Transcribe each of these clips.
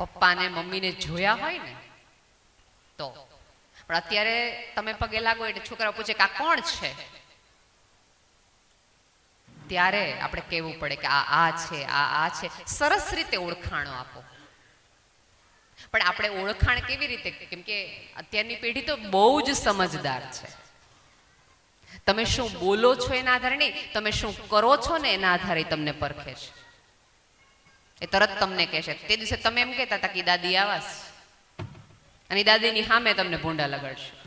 પપ્પાને, મમ્મીને જોયા હોય ને, તો. પણ અત્યારે તમે પગે લાગો એટલે છોકરા પૂછે કે આ કોણ છે? ત્યારે આપણે કહેવું પડે કે આ આ છે, આ આ છે. સરસ રીતે ઓળખાણો આપો. પણ આપણે ઓળખાણ કેવી રીતે, કેમ કે અત્યારની પેઢી તો બહુ જ સમજદાર છે. તમે શું બોલો છો એના આધારે નહીં, તમે શું કરો છો ને એના આધારે તમને પરખે છે. એ તરત તમને કહેશે. તે દિવસે તમે એમ કહેતા હતા કે દાદી આવાસ. અને દાદીની સામે તમને ભૂંડા લગાડશે.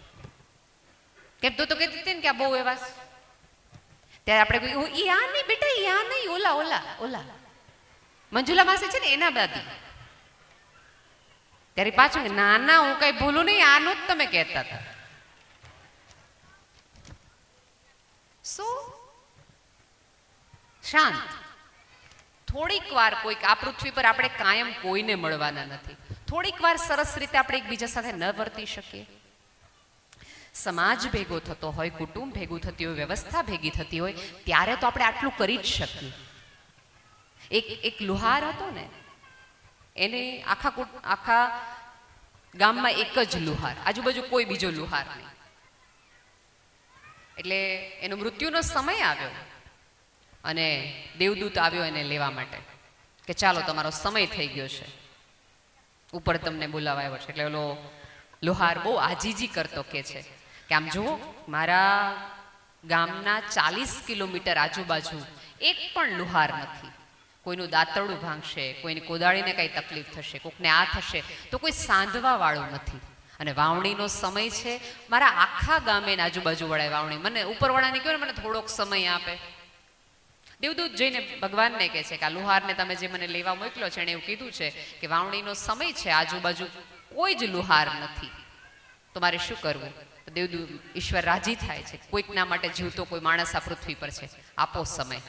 કેમ તું તો કહેતી હતી ને કે આ બહુ એવાસ. ત્યારે આપણે ઈ આ નહીં બેટા, ઈ આ નહીં, ઓલા ઓલા ઓલા. મંજુલા માસી છે ને એના દાદી. ત્યારે પાછું ના ના, હું કઈ ભૂલું નહીં, આનું જ તમે કહેતા હતા. શું? શાંત. થોડીક વાર કોઈક, આ પૃથ્વી પર આપણે કાયમ કોઈને મળવાના નથી. થોડીક વાર સરસ રીતે આપણે એકબીજા સાથે ન વર્તી શકીએ. સમાજ ભેગો થતો હોય, કુટુંબ ભેગું થતી હોય, વ્યવસ્થા ભેગી થતી હોય, ત્યારે તો આપણે આટલું કરી જ શકીએ. એક એક લુહાર હતો ને, એને આખા આખા ગામમાં એક જ લુહાર, આજુબાજુ કોઈ બીજો લુહાર નહીં. એટલે એનો મૃત્યુનો સમય આવ્યો. અને દેવદૂત આવ્યો એને લેવા માટે કે ચાલો, તમારો સમય થઈ ગયો છે. ઉપર તમને બોલાવા આવ્યો છે. એટલે ઓલો લુહાર બહુ આજીજી કરતો કે છે કે આમ જુઓ, મારા ગામના ચાલીસ કિલોમીટર આજુબાજુ એક પણ લુહાર નથી. કોઈનું દાંતરડું ભાંગશે, કોઈની કોદાળીને કંઈ તકલીફ થશે, કોકને આ થશે, તો કોઈ સાંધવા વાળું નથી. અને વાવણીનો સમય છે. મારા આખા ગામે આજુબાજુ વળાય વાવણી. મને ઉપરવાળાને કહ્યું ને, મને થોડોક સમય આપે. દેવદૂત જઈને ભગવાનને કહે છે કે આ લુહારને તમે જે મને લેવા મોકલો છે એણે એવું કીધું છે કે વાવણીનો સમય છે, આજુબાજુ કોઈ જ લુહાર નથી. તો શું કરવું? દેવદૂત ઈશ્વર રાજી થાય છે. કોઈકના માટે જીવતો કોઈ માણસ આ પૃથ્વી પર છે. આપો સમય.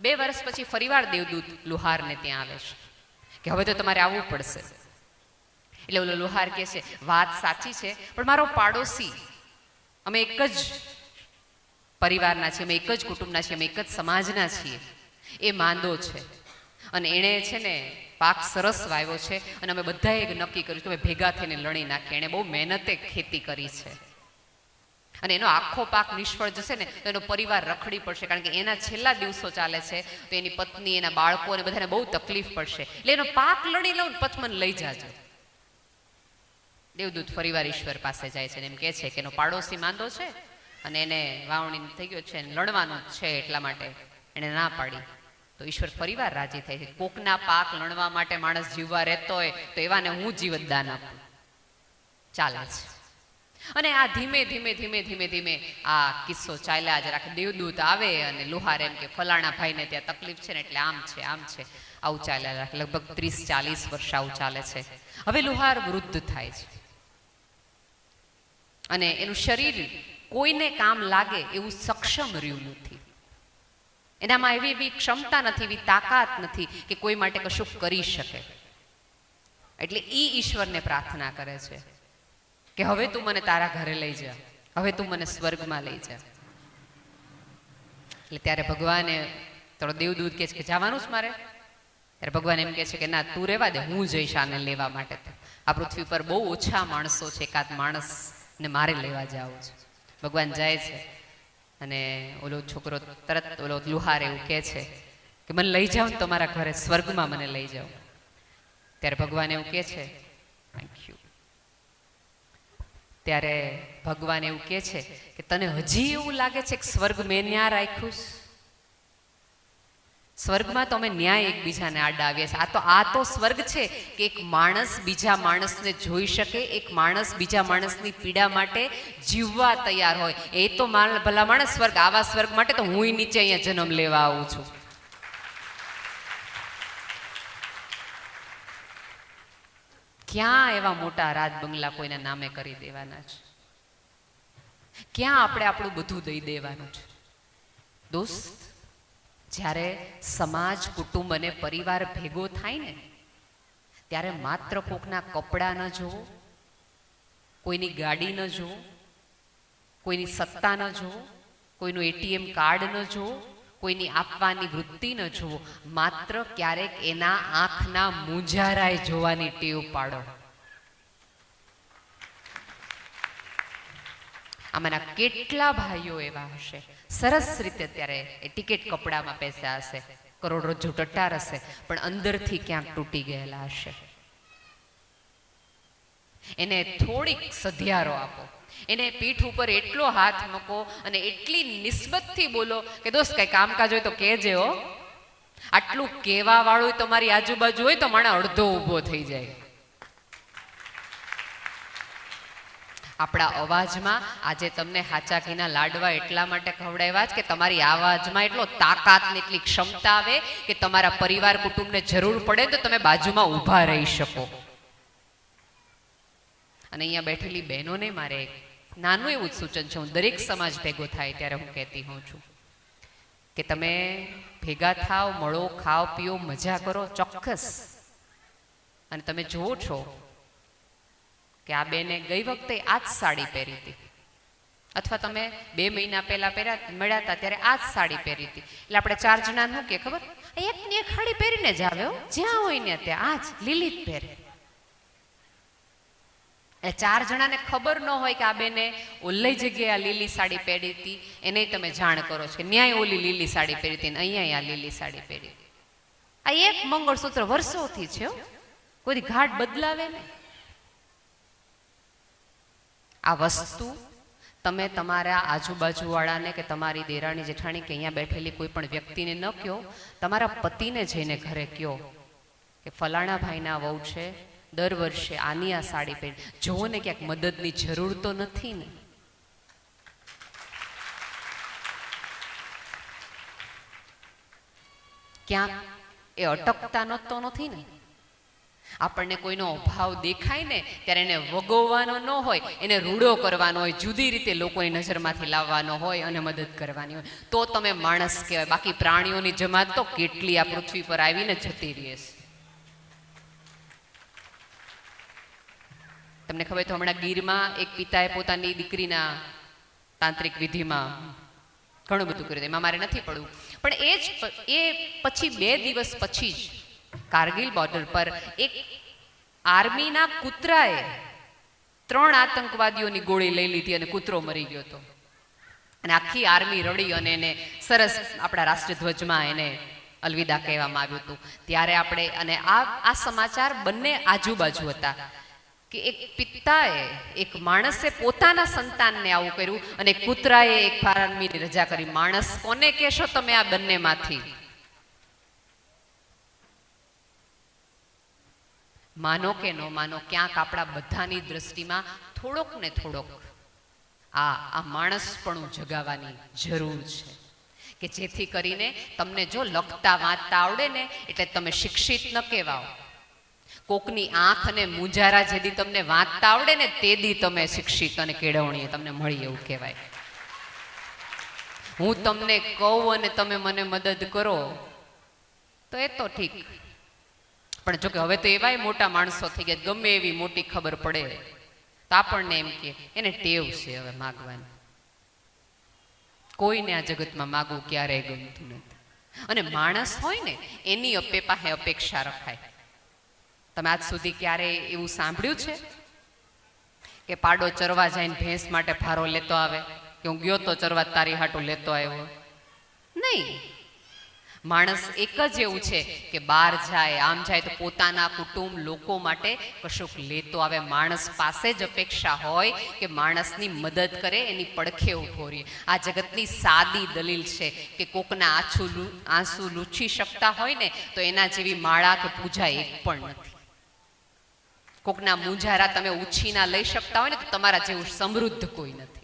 બે વર્ષ પછી ફરીવાર દેવદૂત લુહારને ત્યાં આવે છે. કે હવે તો તમારે આવવું પડશે. એટલે ઓલો લુહાર કહે છે, વાત સાચી છે, પણ મારો પાડોશી, અમે એક જ પરિવારના છીએ, અમે એક જ કુટુંબના છીએ, અમે એક જ સમાજના છીએ. એ માંદો છે. અને એણે છે ને પાક સરસ વાવ્યો છે અને અમે બધાએ નક્કી કર્યું કે અમે ભેગા થઈને લણી નાખીએ. એણે બહુ મહેનતે ખેતી કરી છે. અને એનો આખો પાક નિષ્ફળ જશે ને તો એનો પરિવાર રખડી પડશે, કારણ કે એના છેલ્લા દિવસો ચાલે છે, તો એની પત્ની, એના બાળકો અને બધાને બહુ તકલીફ પડશે. એટલે એનો પાક લણી લઉં પચમન લઈ જાજો. દેવદૂત ફરીવાર ઈશ્વર પાસે જાય છે એમ કહે છે કે એનો પાડોશી માંદો છે. અને એને વાવણી થઈ ગયો છે લણવાનું છે એટલા માટે એણે ના પાડી. તો ઈશ્વર ફરીવાર રાજી થાય છે. કોકના પાક લણવા માટે માણસ જીવવા રહેતો હોય તો એવાને હું જીવત દાન આપું. ચાલે છે. અને આ ધીમે ધીમે ધીમે ધીમે ધીમે આ કિસ્સો ચાલ્યા. જ રાખે દેવદૂત આવે અને લુહાર એમ કે ફલાણા ભાઈને ત્યાં તકલીફ છે ને એટલે આમ છે આમ છે. આવું ચાલ્યા રાખે લગભગ ત્રીસ ચાલીસ વર્ષ આવું ચાલે છે. હવે લુહાર વૃદ્ધ થાય છે. અને એનું શરીર કોઈને કામ લાગે એવું સક્ષમ રહ્યું નથી. એનામાં એવી એવી ક્ષમતા નથી, એવી તાકાત નથી કે કોઈ માટે કશું કરી શકે. એટલે એ ઈશ્વરને પ્રાર્થના કરે છે કે હવે તું મને તારા ઘરે લઈ જા, હવે તું મને સ્વર્ગમાં લઈ જા. એટલે ત્યારે ભગવાને થોડો દેવદૂત કહે છે કે જવાનું જ મારે? ત્યારે ભગવાન એમ કહે છે કે ના, તું રહેવા દે, હું જઈશ આને લેવા માટે. આ પૃથ્વી પર બહુ ઓછા માણસો છે, એકાદ માણસને મારે લેવા જવું છે. ભગવાન જાય છે. અને ઓલો છોકરો તરત ઓલો લુહાર એવું કહે છે કે મને લઈ જાઓ ને તમારા ઘરે, સ્વર્ગમાં મને લઈ જાઓ. ત્યારે ભગવાન એવું કહે છે ત્યારે ભગવાન એવું કહે છે કે તને હજી એવું લાગે છે કે સ્વર્ગ મેં ન્યા રાખ્યું? સ્વર્ગમાં તો અમે ન્યાય એકબીજાને આડા આવીએ આ તો આ તો સ્વર્ગ છે કે એક માણસ બીજા માણસને જોઈ શકે, એક માણસ બીજા માણસની પીડા માટે જીવવા તૈયાર હોય. એ તો ભલા માણસ સ્વર્ગ, આવા સ્વર્ગ માટે તો હું નીચે અહીંયા જન્મ લેવા આવું છું. ક્યાં એવા મોટા રાજ બંગલા કોઈના નામે કરી દેવાના છે? ક્યાં આપણે આપણું બધું દઈ દેવાનું છે? દોસ્ત જ્યારે સમાજ, કુટુંબ અને પરિવાર ભેગો થાય ને, ત્યારે માત્ર કોકના કપડાં ન જોવો કોઈની ગાડી ન જોવો કોઈની સત્તા ન જોવો કોઈનું એટીએમ કાર્ડ ન જોવો કોઈની આપવાની વૃત્તિ ન જુઓ, માત્ર ક્યારેક એના આંખના મૂંઝારાય જોવાની ટેવ પાડો. આમાંના કેટલા ભાઈઓ એવા હશે? સરસ રીતે ત્યારે એ ટિકિટ કપડામાં પેસ્યા હશે. કરોડરજ્જુ ટટ્ટાર હશે પણ અંદરથી ક્યાંક તૂટી ગયેલા હશે. એને થોડીક સધિયારો આપો. એને પીઠ ઉપર એટલો હાથ મૂકો અને એટલી નિસ્બતથી બોલો કે, દોસ્ત, કઈ કામકાજ હોય તો કહેજે હો. આટલું કેવા વાળું તમારી આજુબાજુ હોય તો માણસ અડધો ઊભો થઈ જાય. આપણા અવાજમાં આજે તમને હાચા ઘીના લાડવા એટલા માટે ખવડાવ્યા છે કે તમારી અવાજમાં એટલો તાકાત ને એટલી ક્ષમતા આવે કે તમારા પરિવાર કુટુંબને જરૂર પડે તો તમે બાજુમાં ઊભા રહી શકો. અને અહીંયા બેઠેલી બહેનોને મારે નાનું એવું જ સૂચન છે. હું દરેક સમાજ ભેગો થાય ત્યારે હું કહેતી હોઉં છું કે તમે ભેગા થાવ મળો, ખાઓ, પીઓ, મજા કરો ચોક્કસ. અને તમે જુઓ છો કે આ બેને ગઈ વખતે આ જ સાડી પહેરી હતી. અથવા તમે બે મહિના પહેલા પહેર્યા મળ્યા હતા ત્યારે આ જ સાડી પહેરી હતી. એટલે આપણે ચાર જણા શું કે ખબર? એક ને એક સાડી પહેરીને જ આવે જ્યાં હોય ને ત્યાં આ જ લીલી જ પહેરે. એ ચાર જણાને ખબર ન હોય કે આ બેને ઓલી જગ્યાએ આ લીલી સાડી પહેરી હતી. એને તમે જાણ કરો છો કે ન્યાય ઓલી લીલી સાડી પહેરી હતી ને અહીંયા આ લીલી સાડી પહેરી આ એક મંગળસૂત્ર વર્ષોથી છે કોઈ ઘાટ બદલાવે ને આ વસ્તુ તમે તમારા આજુબાજુવાળાને કે તમારી દેરાણી જેઠાણી કે અહીંયા બેઠેલી કોઈ પણ વ્યક્તિને ન કહો, તમારા પતિને જઈને ઘરે કહો કે ફલાણા ભાઈના વહુ છે, દર વર્ષે આની આ સાડી પહેરી. જુઓ ને ક્યાંક મદદની જરૂર તો નથી ને. ક્યાંક એ અટકતા નતો નથી ને. આપણને કોઈનો અભાવ દેખાય ને, ત્યારે એને વગોવવાનો ન હોય, એને રૂડો કરવાનો હોય, જુદી રીતે લોકોની નજરમાંથી લાવવાનો હોય અને મદદ કરવાની હોય. તો તમે માણસ કહેવાય. બાકી પ્રાણીઓની જમાત તો કેટલી આ પૃથ્વી પર આવીને જતી રહે છે. તમને ખબર તો હમણાં ગીરમાં એક પિતાએ પોતાની દીકરીના તાંત્રિક વિધિમાં ઘણું બધું કર્યું એમાં મારે નથી પડવું. પણ એ જ એ પછી બે દિવસ પછી જ કારગિલ બોર્ડર પર એક આર્મીના કૂતરાએ ત્રણ આતંકવાદીઓની ગોળી લઈ લીધી અને કૂતરો મરી ગયો હતો. અને આખી આર્મી રડી અને એને સરસ આપણા રાષ્ટ્રધ્વજમાં એને અલવિદા કહેવામાં આવ્યું હતું. ત્યારે આપણે અને આ આ સમાચાર બંને આજુબાજુ હતા કે એક પિતાએ, એક માણસે પોતાના સંતાનને આવું કર્યું અને કૂતરાએ એક આર્મીની રજા કરી. માણસ કોને કહેશો તમે આ બંનેમાંથી? માનો કે ન માનો, ક્યાંક આપણા બધાની દ્રષ્ટિમાં થોડોક ને થોડોક આ આ માણસપણું જગાવવાની જરૂર છે. કે જેથી કરીને તમને જો લખતા વાંચતા આવડે ને, એટલે તમે શિક્ષિત ન કહેવાઓ. કોકની આંખ અને મુંજારા જેદી તમને વાંચતા આવડે ને તે દી તમે શિક્ષિત અને કેળવણીએ તમને મળી એવું કહેવાય. હું તમને કહું અને તમે મને મદદ કરો, તો એ તો ઠીક. પણ જો કે હવે તો એવાય મોટા માણસો થઈ ગયા, ગમે એવી મોટી ખબર પડે. તો આપણને એમ કે, એને ટેવ છે હવે માગવાની. કોઈને આ જગતમાં માગવું ક્યારેય ગમતું નથી. અને માણસ હોય ને, એની અપે પાસે અપેક્ષા રખાય. તમે આજ સુધી ક્યારે એવું સાંભળ્યું છે? કે પાડો ચરવા જઈને ભેંસ માટે ફારો લેતો આવે? કે હું ગયો તો ચરવા તારી હાટું લેતો આવ્યો? નહીં. માણસ એક જ એવું છે કે બહાર જાય, આમ જાય તો પોતાના કુટુંબ લોકો માટે કશુંક લેતો આવે. માણસ પાસે જ અપેક્ષા હોય કે માણસની મદદ કરે, એની પડખે ઊભો રહે. આ જગતની સાદી દલીલ છે કે કોકના આછું આંસુ લૂછી શકતા હોય ને, તો એના જેવી માળા કે પૂજા એક પણ નથી. કોકના મુંજારા તમે ઉછીના લઈ શકતા હોય ને, તો તમારા જેવું સમૃદ્ધ કોઈ નથી.